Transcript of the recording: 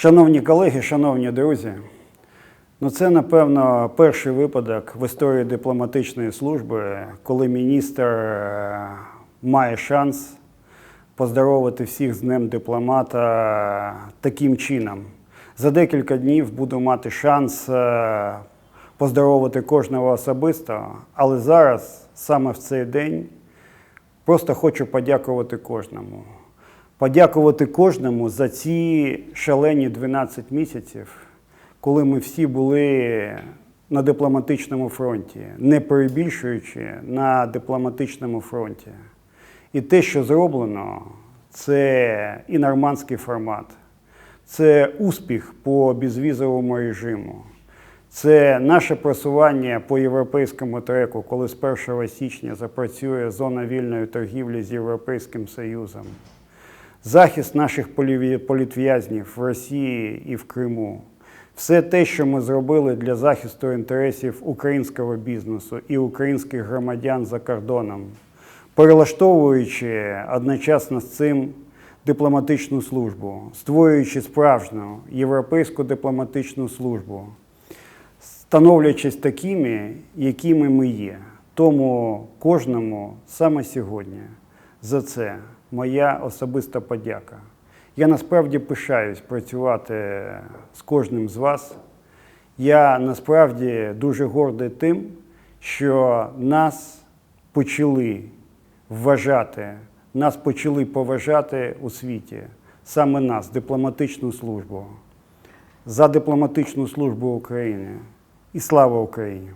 Шановні колеги, шановні друзі, ну це, напевно, перший випадок в історії дипломатичної служби, коли міністр е, має шанс поздоровити всіх з Днем дипломата таким чином. За декілька днів буду мати шанс е, поздоровити кожного особисто, але зараз, саме в цей день, Просто хочу подякувати кожному. Подякувати кожному за ці шалені 12 місяців, коли ми всі були на дипломатичному фронті, не перебільшуючи на дипломатичному фронті. І те, що зроблено, це і нормандський формат, це успіх по безвізовому режиму. Це наше просування по європейському треку, коли з 1 січня запрацює зона вільної торгівлі з Європейським Союзом. Захист наших політв'язнів в Росії і в Криму. Все те, що ми зробили для захисту інтересів українського бізнесу і українських громадян за кордоном, перелаштовуючи одночасно з цим дипломатичну службу, створюючи справжню європейську дипломатичну службу становлячись такими, якими ми є. Тому кожному саме сьогодні за це моя особиста подяка. Я насправді пишаюсь працювати з кожним з вас. Я насправді дуже гордий тим, що нас почали вважати, нас почали поважати у світі, саме нас, дипломатичну службу, за дипломатичну службу України. І слава Україні!